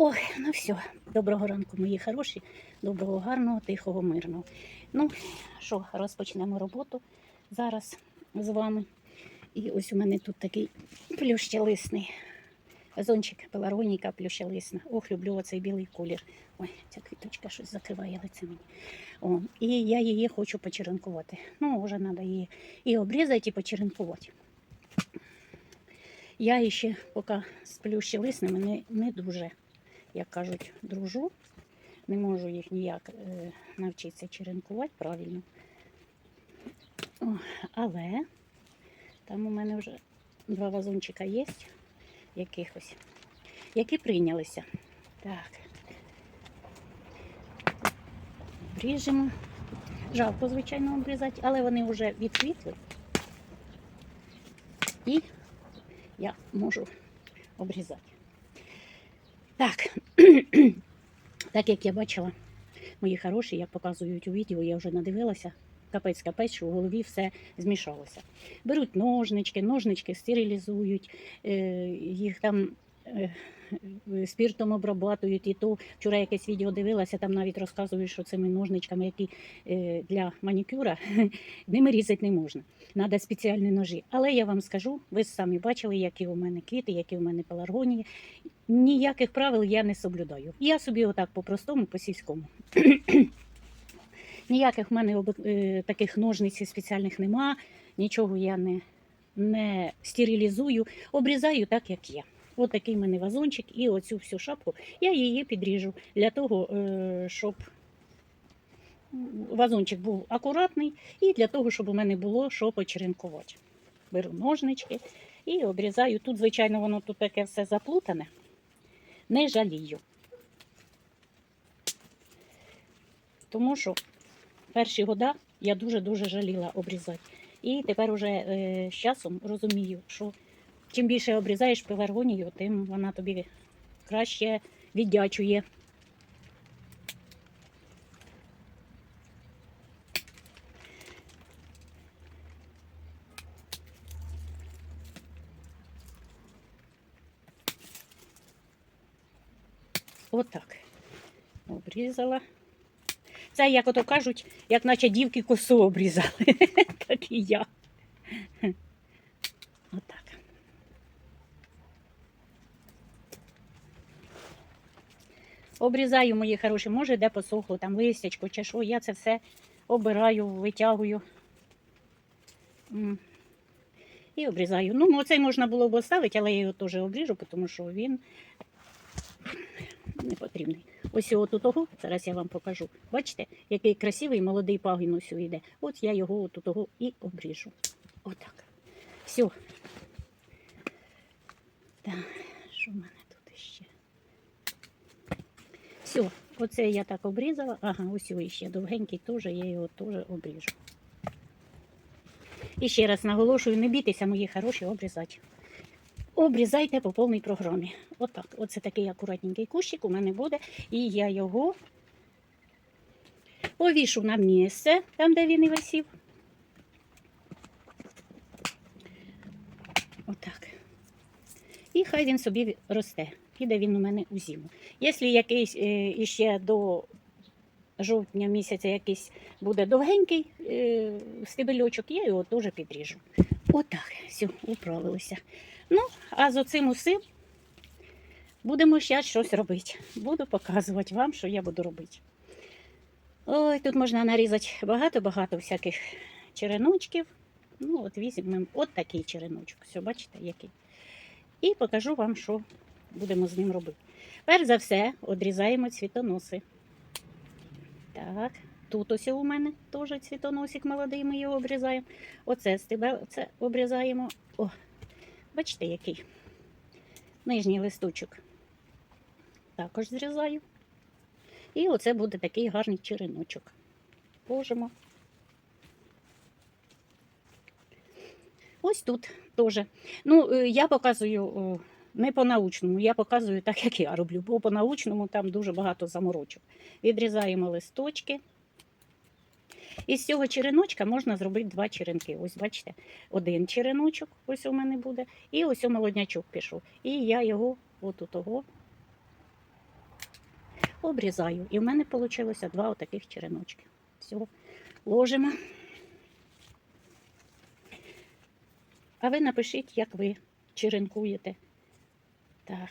Ой, ну все, доброго ранку, мої хороші, доброго, гарного, тихого, мирного. Ну що, розпочнемо роботу зараз з вами. І ось у мене тут такий плющелисний вазончик, пелароніка плющелисна. Ох, люблю оцей білий колір. Ой, ця квіточка щось закриває лице мені. О, і я її хочу почеренкувати. Ну, вже треба її і обрізати, і почеренкувати. Я ще поки з плющелисними не, не дуже як кажуть, дружу. Не можу їх ніяк е, навчитися черенкувати правильно. О, але там у мене вже два вазончика є якихось, які прийнялися. Так. Обріжемо. Жалко, звичайно, обрізати, але вони вже відквітли. І я можу обрізати. Так, так як я бачила, мої хороші, як показують у відео, я вже надивилася. Капець, капець, що в голові все змішалося. Беруть ножнички, ножнички стерилізують, е, їх там е, спіртом обрабатують. І то вчора якесь відео дивилася, там навіть розказують, що цими ножничками, які е, для манікюра, ними різати не можна. Треба спеціальні ножі. Але я вам скажу, ви самі бачили, які у мене квіти, які у мене пеларгонії. Ніяких правил я не соблюдаю. Я собі отак по-простому, по-сільському. Ніяких в мене е, таких ножниць спеціальних нема, нічого я не, не стерилізую, обрізаю так, як є. Ось такий в мене вазончик і оцю всю шапку я її підріжу для того, е, щоб вазончик був акуратний і для того, щоб у мене було що почеренкувати. Беру ножнички і обрізаю. Тут, звичайно, воно тут таке все заплутане. Не жалію. Тому що перші года я дуже-дуже жаліла обрізати. І тепер уже е, з часом розумію, що чим більше обрізаєш пеларгонію, тим вона тобі краще віддячує. Отак. Обрізала. Це, як ото кажуть, як наче дівки косу обрізали. так і я. Отак. Обрізаю мої хороші, може, де посохло, там листячко чи що. Я це все обираю, витягую. І обрізаю. Ну, оцей можна було б оставити, але я його теж обріжу, тому що він не потрібний. Ось от у того, зараз я вам покажу. Бачите, який красивий молодий пагін ось йде. От я його от у того і обріжу. Отак. Все. Так, що в мене тут ще? Все, оце я так обрізала. Ага, ось його ще довгенький теж, я його теж обріжу. І ще раз наголошую, не бійтеся, мої хороші, обрізати. Обрізайте по повній програмі. Отак. Оце такий акуратненький кущик у мене буде. І я його повішу на місце, там, де він і висів. Отак. І хай він собі росте. Піде він у мене у зиму. Якщо якийсь е, іще до жовтня місяця якийсь буде довгенький е, стебельочок, я його теж підріжу. Отак, все, управилися. Ну, а з оцим усім будемо ще щось робити. Буду показувати вам, що я буду робити. Ой, тут можна нарізати багато-багато всяких череночків. Ну, от візьмемо от такий череночок. Все, бачите, який. І покажу вам, що будемо з ним робити. Перш за все, одрізаємо цвітоноси. Так, тут ось у мене теж цвітоносик молодий, ми його обрізаємо. Оце стебе, це обрізаємо. О, бачите, який нижній листочок. Також зрізаю. І оце буде такий гарний череночок. Ложимо. Ось тут теж. Ну, е, я показую не по-научному, я показую так, як я роблю, бо по-научному там дуже багато заморочок. Відрізаємо листочки. І з цього череночка можна зробити два черенки. Ось бачите, один череночок, ось у мене буде, і ось у молоднячок пішов. І я його от у того обрізаю. І в мене вийшло два отаких череночки. Все, ложимо. А ви напишіть, як ви черенкуєте. Так.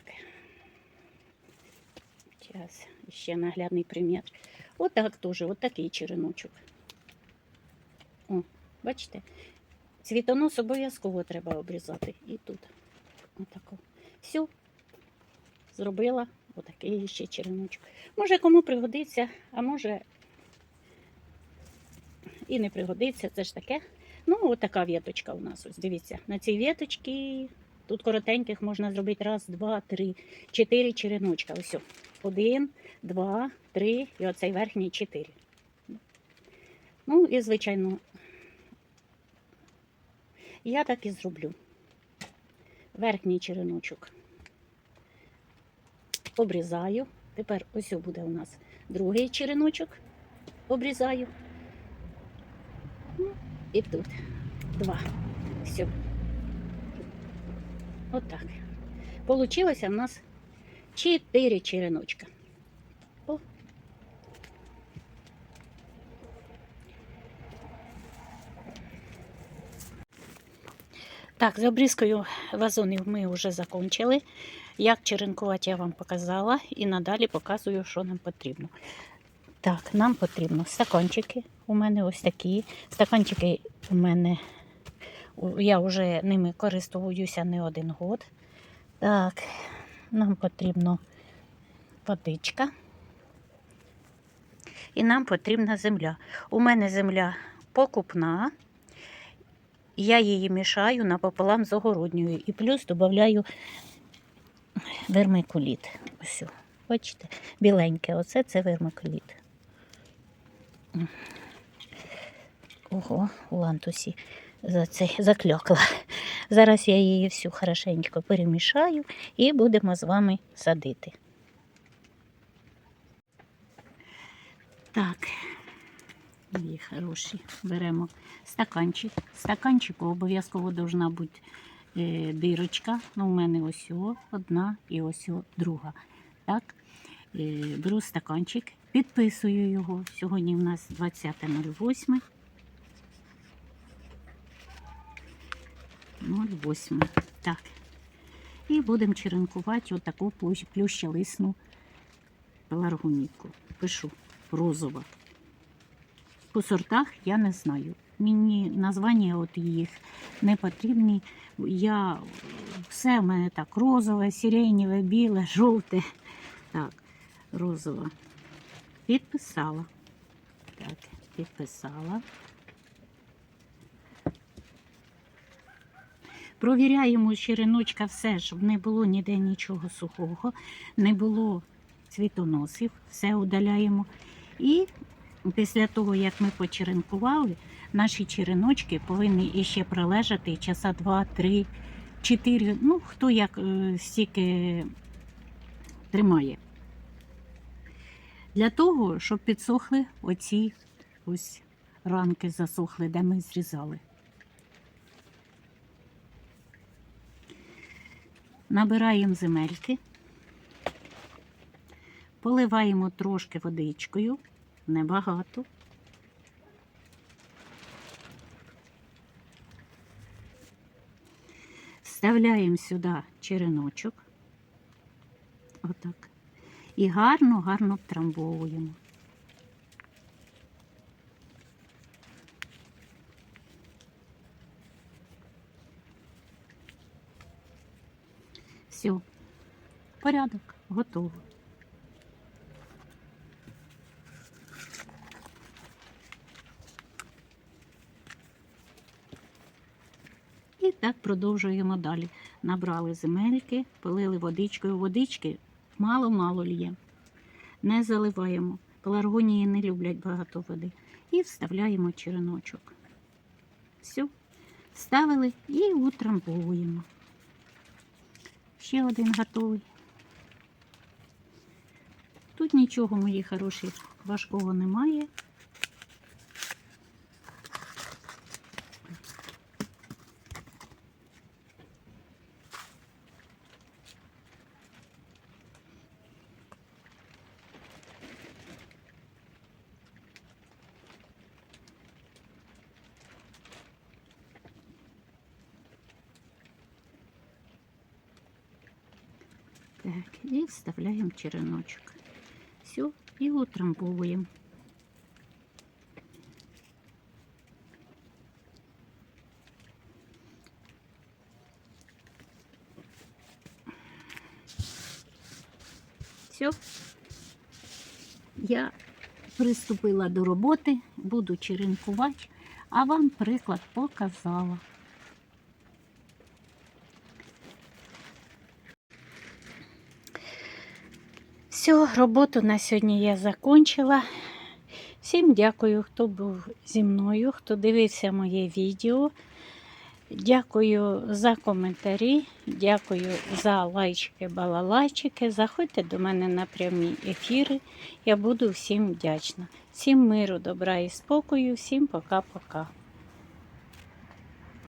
Зараз ще наглядний примір. Отак теж, отакий череночок. О, бачите? Цвітонос обов'язково треба обрізати. І тут. Отако. Все. Зробила отакий ще череночок. Може кому пригодиться, а може і не пригодиться, це ж таке. Ну, отака віточка у нас. Ось дивіться. На цій віточці тут коротеньких можна зробити раз, два, три, чотири череночка. Ось. Один, два, три і оцей верхній чотири. Ну і, звичайно, я так і зроблю. Верхній череночок обрізаю. Тепер ось буде у нас другий череночок. Обрізаю. Ну, і тут два. Все. Отак. Получилося в нас чотири череночка. О. Так, з обрізкою вазонів ми вже закончили. Як черенкувати я вам показала і надалі показую, що нам потрібно. Так, нам потрібно стаканчики. У мене ось такі. Стаканчики у мене, я вже ними користуюся не один год. Так, нам потрібно водичка. І нам потрібна земля. У мене земля покупна. Я її мішаю напополам з огородньою і плюс додаю вермикуліт. Ось, бачите, біленьке, оце це вермикуліт. Ого, у лантусі за це закльокла. Зараз я її всю хорошенько перемішаю і будемо з вами садити. Так, мої хороші, беремо стаканчик. Стаканчику обов'язково повинна бути е, дирочка. Ну, у мене ось одна і ось друга. Так, е, беру стаканчик, підписую його. Сьогодні у нас 20.08. 08. Так. І будемо черенкувати отаку плющелисну пеларгоніку. Пишу розова. По сортах я не знаю. Мені названня от їх не потрібні. Я все в мене так розове, сиренєве, біле, жовте. Так, розова. Підписала. Так, підписала. Провіряємо череночка все, щоб не було ніде нічого сухого, не було цвітоносів, все удаляємо. І після того, як ми почеренкували, наші череночки повинні іще пролежати часа 2, 3, 4, ну хто як е, стільки тримає. Для того, щоб підсохли оці ось ранки засохли, де ми зрізали. Набираємо земельки, поливаємо трошки водичкою, небагато. Вставляємо сюди череночок. Отак. І гарно, гарно втрамбовуємо. Все, порядок, готово. І так продовжуємо далі. Набрали земельки, полили водичкою. Водички мало-мало лє. Не заливаємо. Пеларгонії не люблять багато води. І вставляємо череночок. Все. Вставили і утрамбовуємо. Ще один готовий. Тут нічого, мої хороші, важкого немає. Так, і вставляємо череночок. Все, і утрамбовуємо. Все. Я приступила до роботи, буду черенкувати, а вам приклад показала. Все, роботу на сьогодні я закончила. Всім дякую, хто був зі мною, хто дивився моє відео. Дякую за коментарі, дякую за лайчики, балалайчики. Заходьте до мене на прямі ефіри. Я буду всім вдячна. Всім миру, добра і спокою, всім пока-пока.